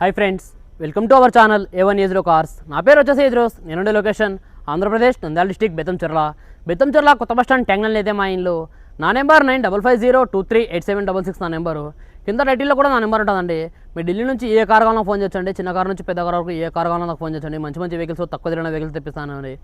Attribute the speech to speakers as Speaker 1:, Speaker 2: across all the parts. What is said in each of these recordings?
Speaker 1: Hi friends welcome to our channel A one ఏజ్లో cars నా పేరు వచ్చేసి ఏజ్రోస్ నేనుండే లొకేషన్ ఆంధ్రప్రదేశ్ నంద్యాల డిస్టిక్ బెత్తంచెర్ల బెత్తంచెర్ల కొత్త బస్ స్టాండ్ ట్యాంగ్నల్ అయితే మా ఇంట్లో నా number nine double five zero two three eight seven double six నా నెంబరు కింద టైటిల్లో కూడా నా నెంబర్ ఉంటుందండి. మీ ఢిల్లీ నుంచి ఏ కార్ కావాలన్నా ఫోన్ చేయొచ్చండి. చిన్న కార్ నుంచి పెద్ద కార్ వరకు ఏ కార్ కావాలన్నా నాకు ఫోన్ చేయండి మంచి మంచి వెహికల్స్ తక్కువ తిరిగిన వెహికల్స్ తెప్పిస్తానండి.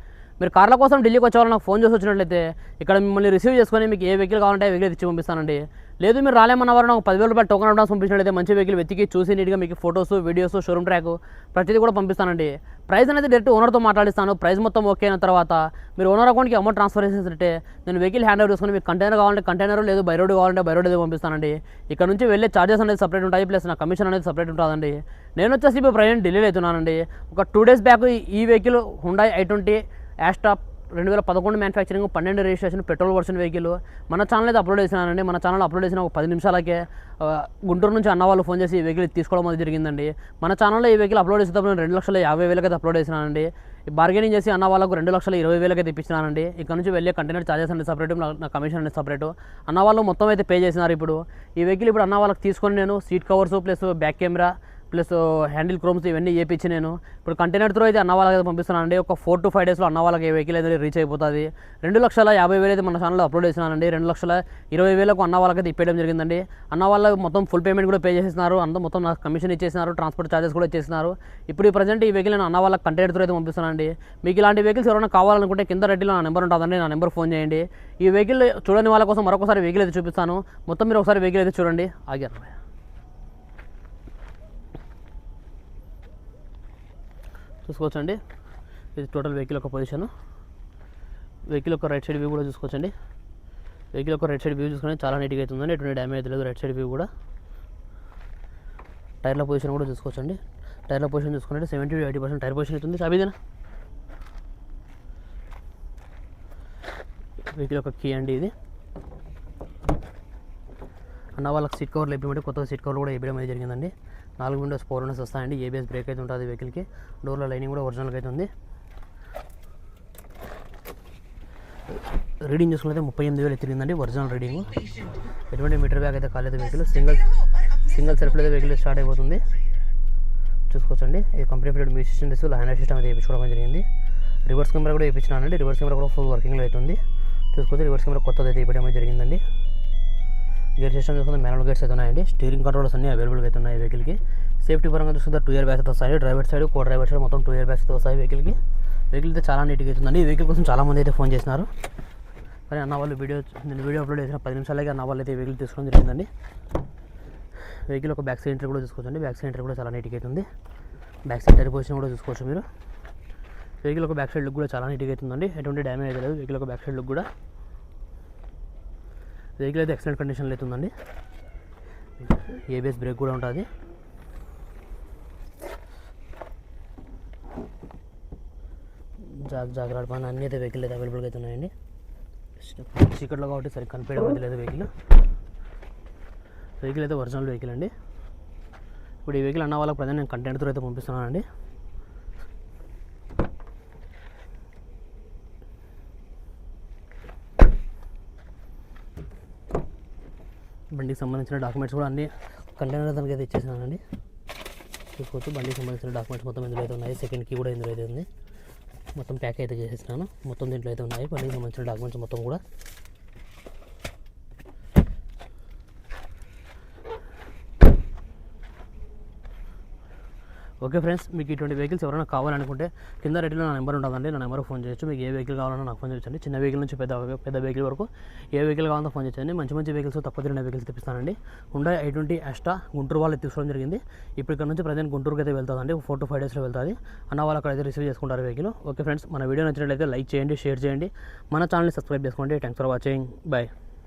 Speaker 1: మీరు కార్ల కోసం ఢిల్లీకి వచ్చేవాళ్ళు నాకు ఫోన్ చేసి వచ్చినట్లయితే ఇక్కడ మిమ్మల్ని రిసీవ్ చేసుకొని మీకు ఏ వెహికల్ కావాలంటే వెహికల్ ఇచ్చి పంపిస్తానండి. లేదు మీరు రాలేమన్న వారు నాకు పదివేల రూపాయలు టోకన్ అడ్వాన్స్ పంపించినట్లయితే మంచి వెహికల్ వెతికి చూసి నీట్గా మీకు ఫోటోస్ వీడియోస్ షోరూమ్ ట్రాక్ ప్రతిదీ కూడా పంపిస్తానండి. ప్రైస్ అనేది డైరెక్ట్ ఓనర్తో మాట్లాడిస్తాను. ప్రైస్ మొత్తం ఓకే అయిన తర్వాత మీరు ఓనర్ అకౌంట్కి అమౌంట్ ట్రాన్స్ఫర్ చేసేటట్టే నేను వెహికల్ హ్యాండ్ ఓవర్ చేసుకుని మీకు కంటైనర్ కావాలంటే కంటైనర్ లేదు బై రోడ్ కావాలంటే బై రోడ్ ఏదో పంపిస్తానండి. ఇక్కడ నుంచి వెళ్ళే చార్జెస్ అనేది సపరేట్ ఉంటాయి ప్లస్ నా కమిషన్ అనేది సపరేట్ ఉంటుందండి. నేను వచ్చేసి ఇప్పుడు ప్రజెంట్ ఢిల్లీలో అవుతున్నానండి. ఒక టూ డేస్ బ్యాక్ ఈ వెహికల్ హుండాయ్ ఐ ట్వంటీ యాస్టాప్ రెండు వేల పదకొండు మ్యానుఫ్యాక్చరింగ్ పన్నెండు రిజిస్ట్రేషన్ పెట్రోల్ వర్షన్ వెహికల్ మన ఛానల్ అయితే అప్లోడ్ చేసినానండి. మన ఛానల్ అప్లోడ్ చేసిన ఒక పది నిమిషాలకే గుంటూరు నుంచి అన్న వాళ్ళు ఫోన్ చేసి ఈ వెహికల్ తీసుకోవడం అది జరిగిందండి. మన ఛానల్లో ఈ వెహికల్ అప్లోడ్ చేసేటప్పుడు నేను రెండు లక్షల యాభై వేలకైతే అప్లోడ్ చేసినానండి. బార్గెనింగ్ చేసి అన్న వాళ్ళకు రెండు లక్షల ఇరవై వేలకైతే ఇప్పించినానండి. ఇక్కడ నుంచి వెళ్ళే కంటైనర్ ఛార్జెస్ అనేది సపరేట్ నా కమిషన్ అనేది సపరేట్ అన్న వాళ్ళు మొత్తం అయితే పే చేసినారు ఇప్పుడు. ఈ వెహికల్ ఇప్పుడు అన్న వాళ్ళకి తీసుకొని నేను seat covers plus back camera plus handle chromes ఇవన్నీ చేపించి నేను. ఇప్పుడు కంటైనర్ త్రో అయితే అన్న వాళ్ళకి అయితే పంపిస్తున్నానండి. ఒక ఫోర్ టు ఫైవ్ డేస్లో అన్న వాళ్ళకి వెహికల్ అయితే రీచ్ అయిపోతుంది. రెండు లక్షల యాభై వేలు అయితే మన ఛానల్లో అప్లోడ్ చేసినానండి రెండు లక్షల ఇరవై వేలకు అన్న వాళ్ళకి అయితే ఇప్పేయడం జరిగిందండి. అన్న వాళ్ళకి మొత్తం ఫుల్ పేమెంట్ కూడా పే చేసేసినారు అంత మొత్తం నాకు కమిషన్ ఇచ్చేసినారు. ట్రాన్స్పోర్ట్ ఛార్జెస్ కూడా ఇచ్చేసినారు. ఇప్పుడు ఈ ప్రజెంట్ ఈ వెహికల్ నేను అన్న వాళ్ళకి కంటైనర్ త్రో అయితే పంపిస్తున్నానండి. మీకు ఇలాంటి వెహికల్స్ ఎవరైనా కావాలనుకుంటే కింద రెడ్డిలో నా నెంబర్ ఉంటుందండి. నా నెంబర్ ఫోన్ చేయండి. ఈ వెహికల్ చూడని వాళ్ళ కోసం మరొకసారి వెహికల్ అయితే చూపిస్తాను. మొత్తం మీరు ఒకసారి వెహికల్ అయితే చూడండి. ఆగారు చూసుకోవచ్చండి. ఇది టోటల్ వెహికల్ యొక్క పొజిషన్ వెహికల్ యొక్క రైట్ సైడ్ వ్యూ కూడా చూసుకోవచ్చండి. వెహికల్ యొక్క రైట్ సైడ్ వ్యూ చూసుకుంటే చాలా నీట్గా అవుతుందండి ఎటువంటి డ్యామేజ్ లేదు. రైట్ సైడ్ వ్యూ కూడా. టైర్ల పొజిషన్ కూడా చూసుకోవచ్చండి. టైర్ల పొజిషన్ చూసుకుంటే seventy eighty percent tyre position అవుతుంది. చాబీదేనా వెహికల్ యొక్క కీ అండి ఇది. అన్న వాళ్ళకి సీట్ కవర్లు వేపించమంటే కొత్త సీట్ కవర్లు కూడా వేయడం అనేది జరిగిందండి. నాలుగు విండోస్ ఫోర్ విండోస్ వస్తాయండి. ఏబిఎస్ బ్రేక్ అయితే ఉంటుంది వెహికల్కి. డోర్ల లైనింగ్ కూడా ఒరిజినల్గా అయితే ఉంది. రీడింగ్ చూసుకుంటే ముప్పై ఎనిమిది వేలు తిరిగిందండి ఒరిజినల్ రీడింగ్. ఎటువంటి మీటర్ బ్యాగ్ అయితే కాలేదు వెహికల్ సింగిల్ సింగిల్ సెల్ఫ్లో అయితే వెహికల్ స్టార్ట్ అయిపోతుంది. చూసుకోవచ్చండి. ఇది company fitted system disc hand system అయితే వేయించుకోవడం జరిగింది. రివర్స్ కెమెరా కూడా వేయించినానండి. రివర్స్ కెమెరా కూడా ఫుల్ వర్కింగ్లో అవుతుంది చూసుకోవచ్చు రివర్స్ కెమెరా కొత్తది అయితే ఇవ్వడం జరిగిందండి. గేర్ సిస్టమ్ చూసుకుంటే మ్యానువల్ గేట్స్ అయితే ఉన్నాయండి. స్టీరింగ్ కంట్రోల్స్ అన్ని అవైలబుల్గా అయితే ఉన్నాయి వెహికల్కి సేఫ్టీ పరంగా చూసుకుంటే టూ ఇయర్ బ్యాగ్స్ వస్తాయి driver side co driver side మొత్తం టూ ఇయర్ బ్యాగ్స్ వస్తాయి వెహికల్కి వెహికల్ అయితే చాలా నీట్గా అవుతుందండి ఈ వెహికల్ కోసం చాలామంది అయితే ఫోన్ చేసినారు. కానీ అన్న వాళ్ళు వీడియో నేను వీడియో అప్లోడ్ చేసిన పది నిమిషాలకి అన్న వాళ్ళు అయితే వెహికల్ తీసుకోవడం జరిగిందండి. వెహికల్ ఒక బ్యాక్ సైడ్ ఎంట్రీ కూడా చూసుకోవచ్చండి. బ్యాక్ సైడ్ ఎంట్రీ కూడా చాలా నీట్గా అవుతుంది బ్యాక్ సైడ్ టైర్ పొజిషన్ కూడా చూసుకోవచ్చు మీరు. వెహికల్ ఒక బ్యాక్ సైడ్ లుక్ కూడా చాలా నీట్గా అవుతుందండి ఎటువంటి డ్యామేజ్ అయితే లేదు. వెహికల్ ఒక బ్యాక్ సైడ్ లుక్ కూడా. వెహికల్ అయితే ఎక్సలెంట్ కండిషన్లో అవుతుందండి ఏబిఎస్ బ్రేక్ కూడా ఉంటుంది. జాగ్ జాగ్రత్త పని అన్నీ అయితే వెహికల్ అయితే అవైలబుల్గా అయితే ఉన్నాయండి. చీకట్లో కాబట్టి సరిగ్గా కనిపించడం అయితే లేదు వెహికల్ వెహికల్ అయితే ఒరిజినల్ వెహికల్ అండి. ఇప్పుడు ఈ వెహికల్ అన్న వాళ్ళకి ప్రజెంట్ నేను కంటెంట్తో అయితే పంపిస్తున్నానండి. బండికి సంబంధించిన డాక్యుమెంట్స్ కూడా అన్ని కంటైనర్ దానికి అయితే ఇచ్చేసినానండి. చూసుకోవచ్చు బండికి సంబంధించిన డాక్యుమెంట్స్ మొత్తం ఇందులో అయితే ఉన్నాయి. సెకండ్ కీ కూడా ఇందులో అయితే ఉంది. మొత్తం ప్యాక్ అయితే చేసేసినాను. మొత్తం దీంట్లో అయితే ఉన్నాయి. బండికి సంబంధించిన డాక్యుమెంట్స్ మొత్తం కూడా. ఓకే ఫ్రెండ్స్ మీకు ఇటువంటి వెహికల్స్ ఎవరైనా కావాలనుకుంటే కింద రేట్లో నా నెంబర్ ఉంటుందండి నా నెంబర్ ఫోన్ చేయొచ్చు. మీకు ఏ వెహికల్ కావాలన్నా నాకు ఫోన్ చేయొచ్చండి. చిన్న వెహికల్ నుంచి పెద్ద పెద్ద వెహికల్ వరకు ఏ వెహికల్ కావాలన్నా ఫోన్ చేయొచ్చండి. మంచి మంచి వెహికల్స్ తక్కువ తిరిగిన వెహికల్స్ తెప్పిస్తానండి. ఉండే ఐ ట్వంటీ గుంటూరు వాళ్ళు తీసుకోవడం జరిగింది. ఇప్పుడు ఇక్కడ నుంచి ప్రజెంట్ గుంటూరుకి అయితే వెళ్తుందండి. ఫోర్ టు ఫైవ్ డేస్లో వెళ్తుంది. అన్న వాళ్ళు అక్కడ అయితే రిసీవ్ చేసుకుంటారు వెహికల్ ఓకే ఫ్రెండ్స్ మన వీడియో నచ్చినట్లయితే లైక్ చేయండి షేర్ చేయండి. మన ఛానల్ని సబ్స్క్రైబ్ చేసుకోండి. Thanks for watching bye